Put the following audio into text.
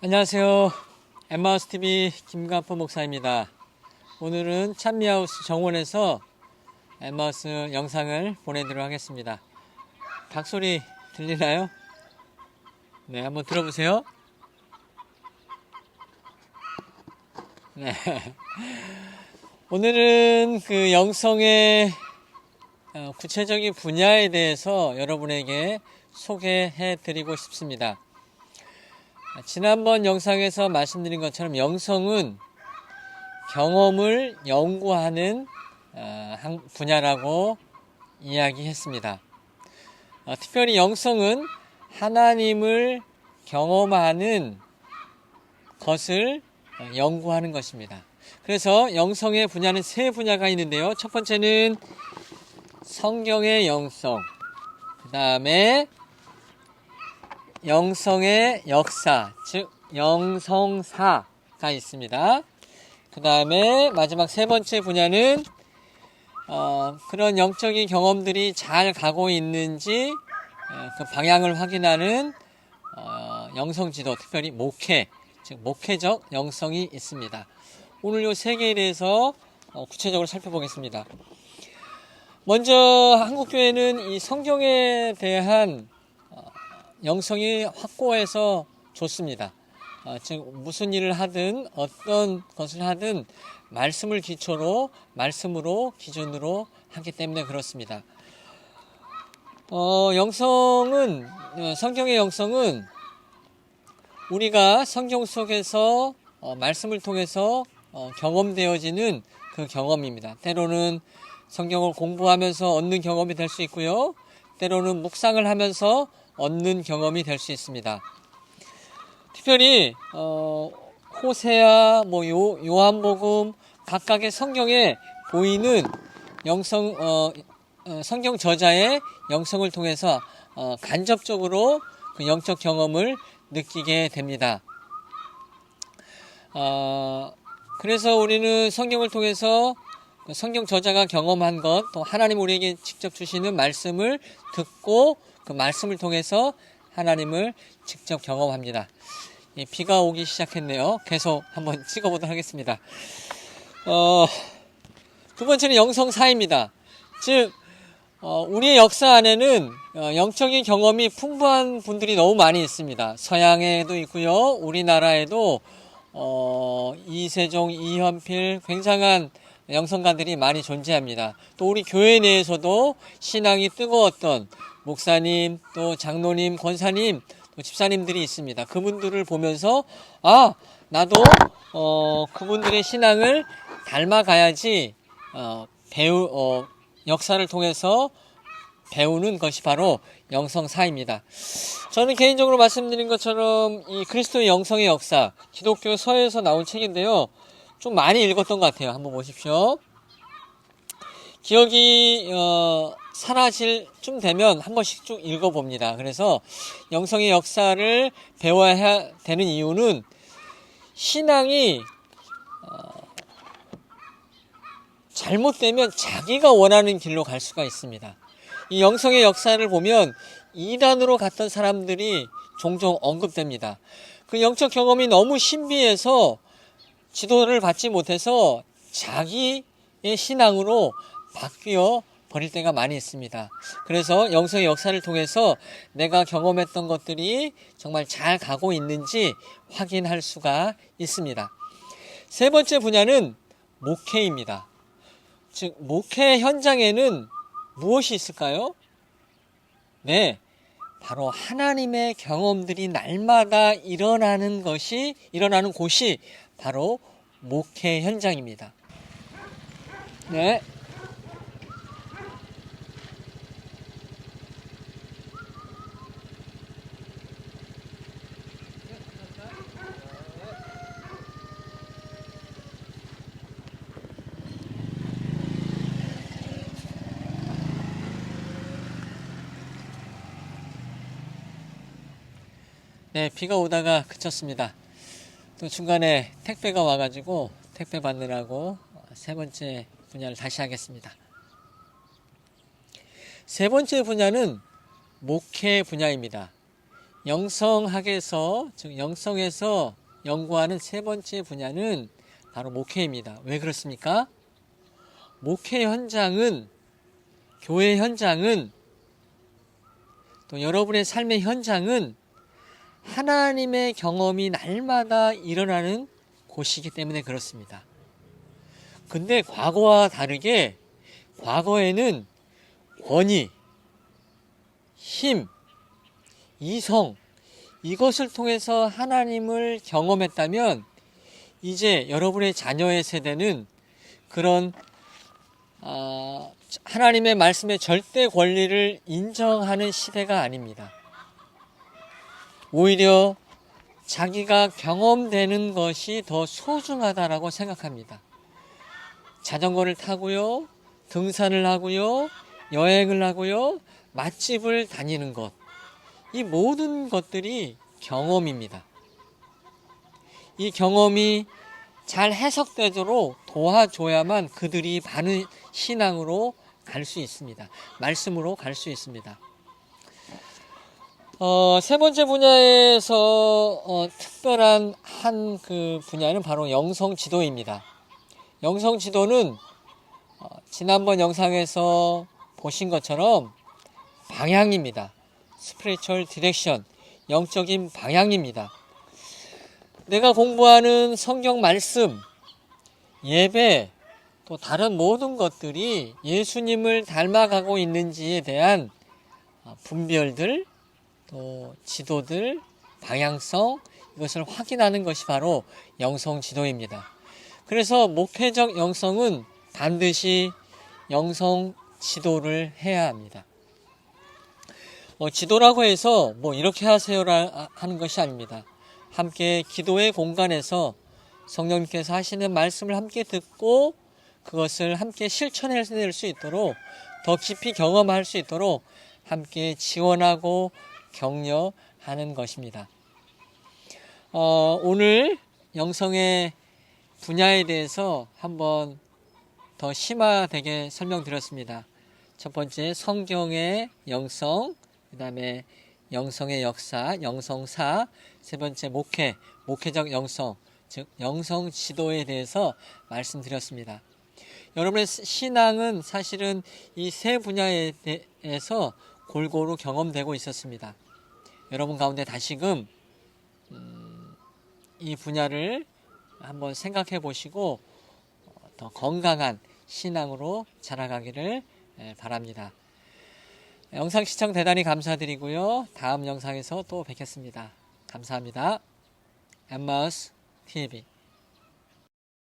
안녕하세요. 엠마우스 TV 김간포 목사입니다. 오늘은 찬미하우스 정원에서 엠마우스 영상을 보내드리도록 하겠습니다. 닭소리 들리나요? 네, 한번 들어보세요. 네. 오늘은 그 영성의 어, 구체적인 분야에 대해서 여러분에게 소개해 드리고 싶습니다. 지난번 영상에서 말씀드린 것처럼 영성은 경험을 연구하는 어, 한 분야라고 이야기했습니다. 어, 특별히 영성은 하나님을 경험하는 것을 어, 연구하는 것입니다. 그래서 영성의 분야는 세 분야가 있는데요. 첫 번째는 성경의 영성, 그 다음에 영성의 역사, 즉 영성사가 있습니다. 그 다음에 마지막 세 번째 분야는 어, 그런 영적인 경험들이 잘 가고 있는지 어, 그 방향을 확인하는 어, 영성지도, 특별히 목회, 즉 목회적 영성이 있습니다. 오늘 이세 개에 대해서 어, 구체적으로 살펴보겠습니다. 먼저 한국교회는 이 성경에 대한 영성이 확고해서 좋습니다. 어, 즉 무슨 일을 하든 어떤 것을 하든 말씀을 기초로 말씀으로 기준으로 하기 때문에 그렇습니다. 어, 영성은 어, 성경의 영성은 우리가 성경 속에서 어, 말씀을 통해서 어, 경험되어지는 그 경험입니다. 때로는 성경을 공부하면서 얻는 경험이 될 수 있고요. 때로는 묵상을 하면서 얻는 경험이 될 수 있습니다. 특별히 어, 호세아, 뭐 요, 요한복음 각각의 성경에 보이는 영성 어, 어, 성경 저자의 영성을 통해서 어, 간접적으로 그 영적 경험을 느끼게 됩니다. 어, 그래서 우리는 성경을 통해서 그 성경 저자가 경험한 것, 또 하나님 우리에게 직접 주시는 말씀을 듣고 그 말씀을 통해서 하나님을 직접 경험합니다. 예, 비가 오기 시작했네요. 계속 한번 찍어보도록 하겠습니다. 어, 두 번째는 영성사입니다. 즉, 어, 우리의 역사 안에는 어, 영적인 경험이 풍부한 분들이 너무 많이 있습니다. 서양에도 있고요. 우리나라에도 어, 이세종, 이현필 굉장한 영성가들이 많이 존재합니다. 또 우리 교회 내에서도 신앙이 뜨거웠던 목사님, 또 장로님, 권사님, 또 집사님들이 있습니다. 그분들을 보면서 아 나도 어, 그분들의 신앙을 닮아가야지 어, 배우 어, 역사를 통해서 배우는 것이 바로 영성사입니다. 저는 개인적으로 말씀드린 것처럼 이 그리스도의 영성의 역사, 기독교 서에서 나온 책인데요. 좀 많이 읽었던 것 같아요. 한번 보십시오. 기억이 어, 사라질 쯤 되면 한 번씩 쭉 읽어봅니다. 그래서 영성의 역사를 배워야 되는 이유는 신앙이 어, 잘못되면 자기가 원하는 길로 갈 수가 있습니다. 이 영성의 역사를 보면 이단으로 갔던 사람들이 종종 언급됩니다. 그 영적 경험이 너무 신비해서 지도를 받지 못해서 자기의 신앙으로 바뀌어 버릴 때가 많이 있습니다. 그래서 영성의 역사를 통해서 내가 경험했던 것들이 정말 잘 가고 있는지 확인할 수가 있습니다. 세 번째 분야는 목회입니다. 즉, 목회 현장에는 무엇이 있을까요? 네. 바로 하나님의 경험들이 날마다 일어나는 것이, 일어나는 곳이 바로 목회 현장입니다. 네. 네, 비가 오다가 그쳤습니다. 또 중간에 택배가 와가지고 택배 받느라고 세 번째 분야를 다시 하겠습니다. 세 번째 분야는 목회 분야입니다. 영성학에서 즉 영성에서 연구하는 세 번째 분야는 바로 목회입니다. 왜 그렇습니까? 목회 현장은 교회 현장은 또 여러분의 삶의 현장은 하나님의 경험이 날마다 일어나는 곳이기 때문에 그렇습니다. 근데 과거와 다르게 과거에는 권위, 힘, 이성 이것을 통해서 하나님을 경험했다면 이제 여러분의 자녀의 세대는 그런 아, 하나님의 말씀의 절대 권리를 인정하는 시대가 아닙니다. 오히려 자기가 경험되는 것이 더 소중하다라고 생각합니다. 자전거를 타고요, 등산을 하고요, 여행을 하고요, 맛집을 다니는 것. 이 모든 것들이 경험입니다. 이 경험이 잘 해석되도록 도와줘야만 그들이 바른 신앙으로 갈 수 있습니다. 말씀으로 갈 수 있습니다. 어, 세 번째 분야에서 어, 특별한 한 그 분야는 바로 영성 지도입니다. 영성 지도는 어, 지난번 영상에서 보신 것처럼 방향입니다. 스피리추얼 디렉션, 영적인 방향입니다. 내가 공부하는 성경 말씀, 예배, 또 다른 모든 것들이 예수님을 닮아가고 있는지에 대한 어, 분별들, 또 지도들, 방향성, 이것을 확인하는 것이 바로 영성 지도입니다. 그래서 목회적 영성은 반드시 영성 지도를 해야 합니다. 어, 지도라고 해서 뭐 이렇게 하세요라 하는 것이 아닙니다. 함께 기도의 공간에서 성령님께서 하시는 말씀을 함께 듣고 그것을 함께 실천해낼 수 있도록 더 깊이 경험할 수 있도록 함께 지원하고 격려하는 것입니다. 어, 오늘 영성의 분야에 대해서 한번 더 심화되게 설명드렸습니다. 첫 번째 성경의 영성, 그 다음에 영성의 역사, 영성사, 세 번째 목회, 목회적 영성, 즉 영성 지도에 대해서 말씀드렸습니다. 여러분의 신앙은 사실은 이 세 분야에 대해서 골고루 경험되고 있었습니다. 여러분 가운데 다시금 음, 이 분야를 한번 생각해 보시고 더 건강한 신앙으로 자라가기를 바랍니다. 영상 시청 대단히 감사드리고요. 다음 영상에서 또 뵙겠습니다. 감사합니다. 엠마우스 TV